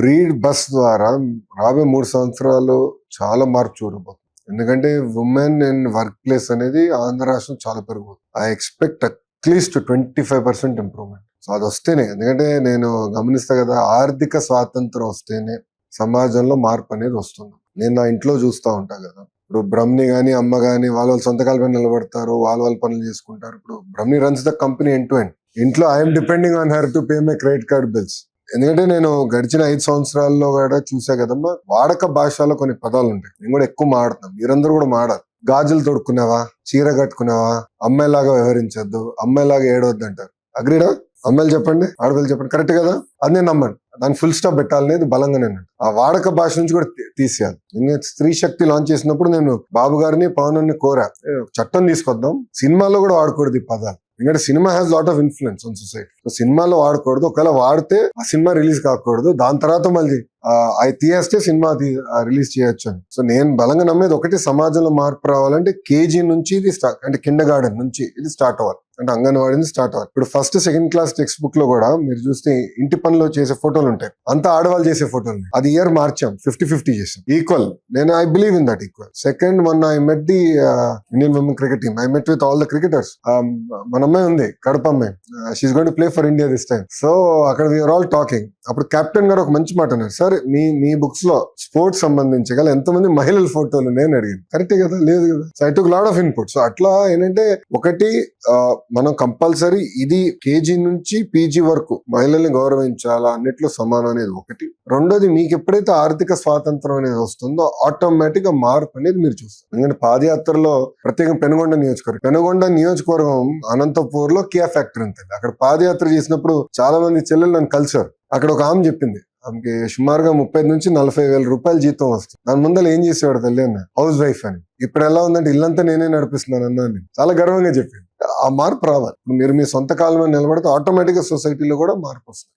Free bus ద్వారా రాబోయే మూడు సంవత్సరాలు చాలా మార్పు చూడబోతుంది. ఎందుకంటే ఉమెన్ ఇన్ వర్క్ ప్లేస్ అనేది ఆంధ్ర రాష్ట్రం చాలా పెరుగుతుంది I expect at least twenty five percent improvement. So అది వస్తేనే ఎందుకంటే నేను గమనిస్తా కదా ఆర్థిక స్వాతంత్రం వస్తేనే సమాజంలో మార్పు అనేది వస్తుంది. నేను నా ఇంట్లో చూస్తూ ఉంటా కదా. ఇప్పుడు బ్రహ్మి కానీ అమ్మ కానీ వాళ్ళ వాళ్ళ సొంతకాల పైన నిలబడతారు వాళ్ళ వాళ్ళ పనులు చేసుకుంటారు. ఇప్పుడు Brahmi runs the company end to end ఇంట్లో I'm depending on her to pay my credit card bills ఎందుకంటే నేను గడిచిన ఐదు సంవత్సరాల్లో కూడా చూసా కదమ్మా వాడక భాషలో కొన్ని పదాలు ఉంటాయి నేను కూడా ఎక్కువ మాడుతున్నాం. మీరందరూ కూడా మాడాలి. గాజులు తొడుక్కున్నావా? చీర కట్టుకున్నావా? అమ్మాయిలాగా వ్యవహరించొద్దు. అమ్మాయిలాగా ఏడవద్దు అంటారు. అగ్రీడా అమ్మాయిలు చెప్పండి ఆడపిల్లలు చెప్పండి. కరెక్ట్ కదా? అది నేను నమ్మండి దాన్ని ఫుల్ స్టాప్ పెట్టాలనేది బలంగా నేను ఆ వాడక భాష నుంచి కూడా తీ- తీసేయాలి. నేను స్త్రీ శక్తి లాంచ్ చేసినప్పుడు నేను బాబు గారిని పవన్ కోరా. చట్టం తీసుకొద్దాం. సినిమాలో కూడా వాడకూడదు ఈ పదాలు. ఎందుకంటే cinema has lot of influence on society so సినిమాలో వాడకూడదు. ఒకవేళ వాడితే ఆ సినిమా రిలీజ్ కాకూడదు. దాని తర్వాత మళ్ళీ అవి తీయేస్తే సినిమా రిలీజ్ చేయొచ్చు అని. సో నేను బలంగా నమ్మేది ఒకటి సమాజంలో మార్పు రావాలంటే కేజీ నుంచి ఇది స్టార్ట్ అంటే కిండ గార్డెన్ నుంచి ఇది స్టార్ట్ అవ్వాలి. అంటే అంగన్వాడీ స్టార్ట్ అవ్వాలి. ఇప్పుడు ఫస్ట్ సెకండ్ క్లాస్ టెక్స్ట్ బుక్లో కూడా మీరు చూస్తే ఇంటి పనిలో చేసే ఫోటోలు ఉంటాయి. అంతా ఆడవాళ్ళు చేసే ఫోటోలు అది ఇయర్ మార్చాం. ఫిఫ్టీ ఫిఫ్టీ చేసాం. ఈక్వల్ నేను I believe in that equal second మొన్న I met the Indian women cricket team I met with all the cricketers మన అమ్మాయి ఉంది. కడప అమ్మాయి. She's gone to play for India this time so అక్కడ we are all talking అప్పుడు captain గారు ఒక మంచి మాట అన్నారు. సార్ మీ మీ బుక్స్లో స్పోర్ట్స్ సంబంధించి గల ఎంతమంది మహిళల ఫోటోలు నేను అడిగాను. కరెక్టే కదా? లేదు కదా? So I took lot of input so అట్లా ఏంటంటే ఒకటి uh, మనం కంపల్సరీ ఇది కేజీ నుంచి పీజీ వరకు మహిళల్ని గౌరవించాలా అన్నిట్లో సమానం అనేది ఒకటి. రెండోది మీకు ఎప్పుడైతే ఆర్థిక స్వాతంత్రం అనేది వస్తుందో ఆటోమేటిక్గా మార్పు అనేది మీరు చూస్తారు. ఎందుకంటే పాదయాత్రలో ప్రత్యేకం పెనుగొండ నియోజకవర్గం. పెనుగొండ నియోజకవర్గం అనంతపూర్లో కియా ఫ్యాక్టరీ ఉంటుంది. అక్కడ పాదయాత్ర చేసినప్పుడు చాలా మంది చెల్లెలు నన్ను కలిసారు అక్కడ ఒక ఆమె చెప్పింది ఆమెకి సుమారుగా ముప్పై నుంచి నలభై వేల రూపాయలు జీతం వస్తుంది. దాని ముందర ఏం చేసేవాడు తల్లి అన్న హౌస్ వైఫ్ అని. ఇప్పుడు ఎలా ఉందంటే ఇల్లంతా నేనే నడిపిస్తున్నాను అన్నాను చాలా గర్వంగా చెప్పింది ఆ మార్పు రావాలి. మీరు మీ సొంత కాలంలో నిలబడితే ఆటోమేటిక్గా సొసైటీలో కూడా మార్పు వస్తుంది.